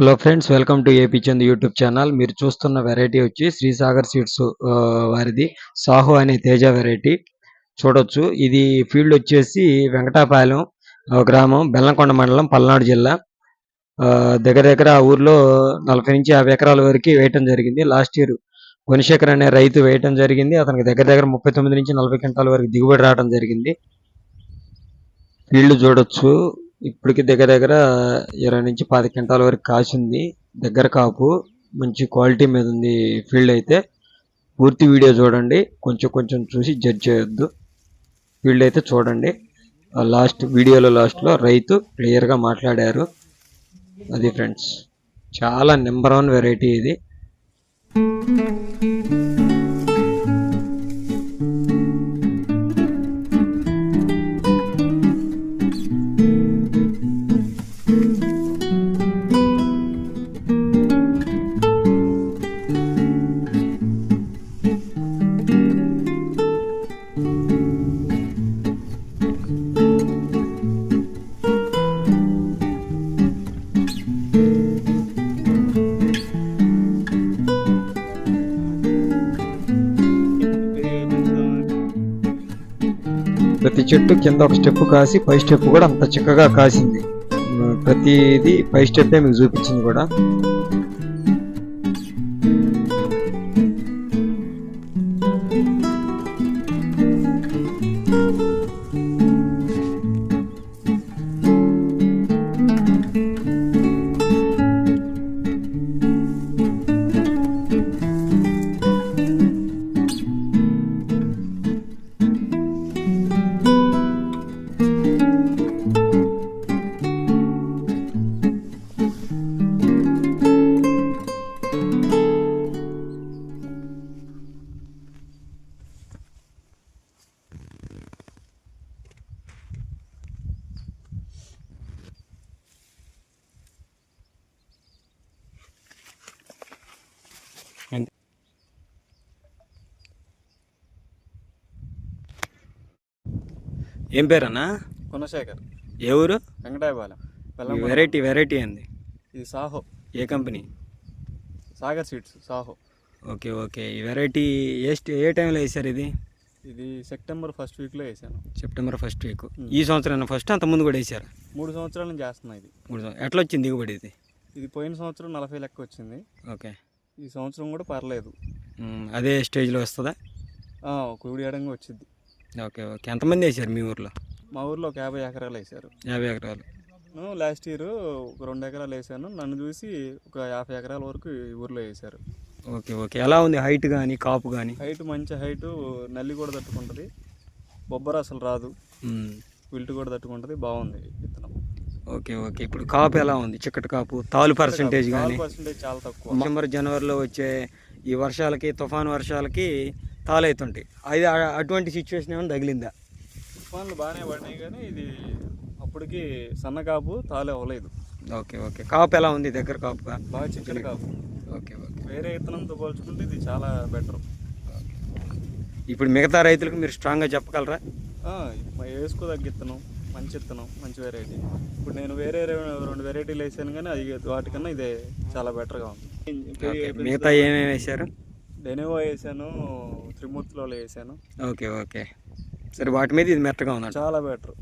Hello friends welcome to AP Chand YouTube channel మీరు చూస్తున్న variety వచ్చి శ్రీసాగర్ సీడ్స్ వారిది. సాహో అనే తేజ వెరైటీ చూడొచ్చు. ఇది ఫీల్డ్ వచ్చేసి వెంకటాపాలెం గ్రామం బెల్లంకొండ మండలం పల్నాడు జిల్లా. దగ్గర దగ్గర ఆ ఊర్లో నలభై నుంచి యాభై ఎకరాల వరకు వేయటం జరిగింది. లాస్ట్ ఇయర్ గుణశేఖర్ అనే రైతు వేయటం జరిగింది. అతనికి దగ్గర దగ్గర ముప్పై తొమ్మిది నుంచి నలభై క్వింటాల వరకు దిగుబడి రావడం జరిగింది. ఫీల్డ్ చూడొచ్చు. ఇప్పటికి దగ్గర దగ్గర ఇరవై నుంచి పది క్వింటాల వరకు కాసింది. దగ్గర కాపు మంచి క్వాలిటీ మీద ఉంది ఫీల్డ్ అయితే. పూర్తి వీడియో చూడండి. కొంచెం కొంచెం చూసి జడ్జ్ చేయొద్దు. ఫీల్డ్ అయితే చూడండి. లాస్ట్ వీడియోలో లాస్ట్లో రైతు క్లియర్గా మాట్లాడారు. అది ఫ్రెండ్స్ చాలా నెంబర్ వన్ వెరైటీ ఇది. ప్రతి చెట్టు కింద ఒక స్టెప్ కాసి పై స్టెప్ కూడా అంత చిక్కగా కాసింది. ప్రతిది పై స్టెప్పే మీకు చూపించింది కూడా. ఏం పేరన్నా? గుణశేఖర్. ఏ ఊరు? వెంకటాయపాలెం. వెరైటీ వెరైటీ అంది ఇది సాహో. ఏ company? Sagar seeds Saho. Okay okay. ఈ వెరైటీ ఏ ఏ టైంలో వేసారు ఇది? ఇది సెప్టెంబర్ ఫస్ట్ వీక్లో వేసాను సెప్టెంబర్ ఫస్ట్ వీక్. ఈ సంవత్సరం ఫస్ట్ అంత ముందు కూడా వేసారు మూడు సంవత్సరాల నుంచి చేస్తున్నా ఇది. మూడు. ఎట్లా వచ్చింది దిగుబడి ఇది? ఇది పోయిన సంవత్సరం నలభై లెక్క వచ్చింది. ఓకే. ఈ సంవత్సరం కూడా పర్లేదు. అదే స్టేజ్లో వస్తుందా? ఉడి ఎడంగా వచ్చింది ఓకే ఓకే. ఎంతమంది వేసారు మీ ఊర్లో? మా ఊర్లో ఒక యాభై ఎకరాలు వేసారు. యాభై ఎకరాలు. లాస్ట్ ఇయర్ ఒక రెండు ఎకరాలు వేసాను. నన్ను చూసి ఒక యాభై ఎకరాల వరకు ఈ ఊర్లో వేసారు. Okay okay. ఎలా ఉంది హైట్ కానీ కాపు కానీ హైట్ మంచి హైట్ నల్లి కూడా తట్టుకుంటుంది. బొబ్బర అసలు రాదు. విల్ట్ కూడా తట్టుకుంటుంది. బాగుంది విత్తనం. Okay okay. ఇప్పుడు కాపు ఎలా ఉంది? చిక్కటి కాపు తాలు పర్సంటేజ్ కానీ పర్సెంటేజ్ చాలా తక్కువ. డిసెంబర్ జనవరిలో వచ్చే ఈ వర్షాలకి తుఫాను వర్షాలకి తాలవుతుంటాయి అది అటువంటి సిచ్యువేషన్ ఏమైనా తగిలిందా? తుఫాన్లు బాగానే పడినాయి కానీ ఇది అప్పటికి సన్న కాపు తాలే అవ్వలేదు. Okay okay. కాపు ఎలా ఉంది దగ్గర కాపుగా బాగా చిక్కటి కాపు. Okay okay. వేరే విత్తనంతో పోల్చుకుంటే ఇది చాలా బెటర్ ఇప్పుడు మిగతా రైతులకు మీరు స్ట్రాంగ్గా చెప్పగలరా? వేసుకోదగ్గ విత్తనం మంచి విత్తనం మంచి వెరైటీ ఇప్పుడు నేను వేరే రెండు వెరైటీలు వేసాను కానీ అది వాటికన్నా ఇదే చాలా బెటర్గా ఉంది. మిగతా ఏమేమి వేశారు? డెనివో వేసాను త్రిమూర్తిలో వేసాను. Okay okay. సరే వాటి మీద ఇది మెత్తగా ఉందంట. చాలా బెటర్.